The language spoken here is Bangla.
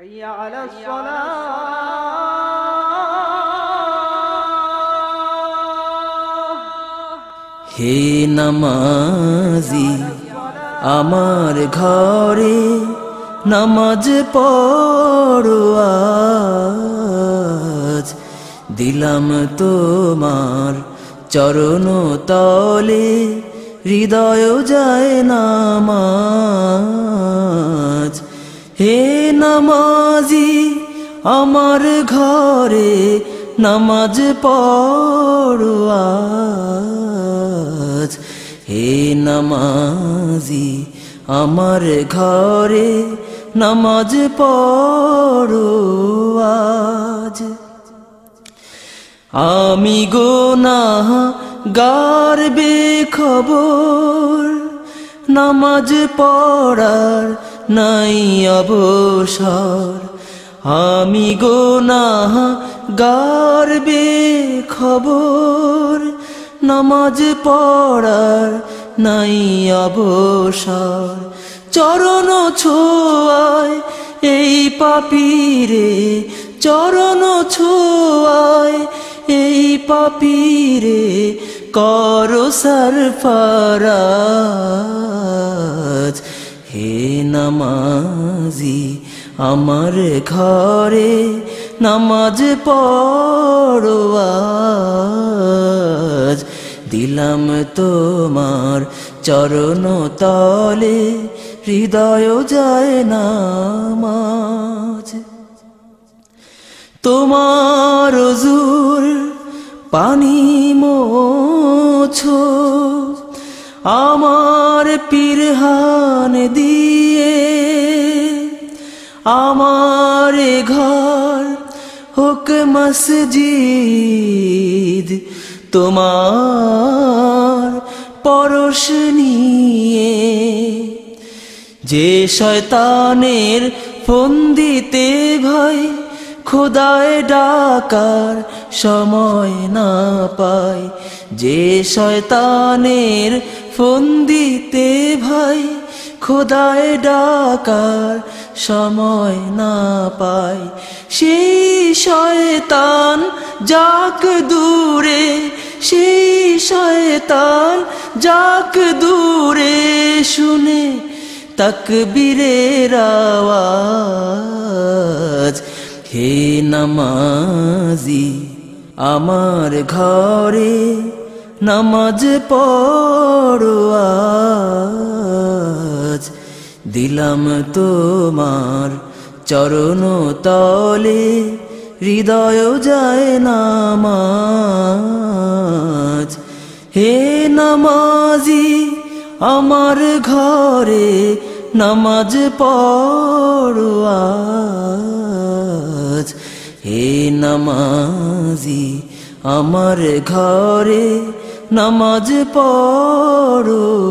حي على الصلاة হে নামাজি আমার ঘরে নামাজ পড়ো আজ দিলাম তোমার চরণ তলে হৃদয় যায় নামাজ হে নামাজি, আমার ঘরে নামাজ পড়ো হে নামাজি, আমার ঘরে নামাজ পড়ো আমি গোনা গারবে খবর নামাজ পড়ার নাই অবসর। আমি গো গোনা গারবে খবর নামাজ পড়ার নাই অবসর। চরণ ছোয়ায় এই পাপিরে, চরণ ছোয়ায় এই পাপিরে করো সরফরাজ। হে নামাজি, আমার ঘরে নামাজ পড়ো আজ। দিলাম তোমার চরণ তলে, হৃদয় যায় নামাজ। তোমার জুর পানি মোছো আমার পিরহান দিয়ে, আমার ঘর হোক মসজিদ তোমার পরশ নিয়ে। যে শয়তানের ফন্দিতে ভাই খোদায় ডাকার সময় না পায়। যে শয়তানের ফন্দিতে ভাই, খোদায় ডাকার সময় না পায় সেই শয়তান যাক দূরে, সেই শয়তান যাক দূরে, শুনে তকবীরের আওয়াজ, হে নামাজি আমার ঘরে। নামাজ পড়ো দিলাম তোমার চরণ তলে, হৃদয় যায় নামাজ। হে নামাজি, আমার ঘরে নামাজ পড়ো হে নামাজি, আমার ঘরে নামাজ পড়ো।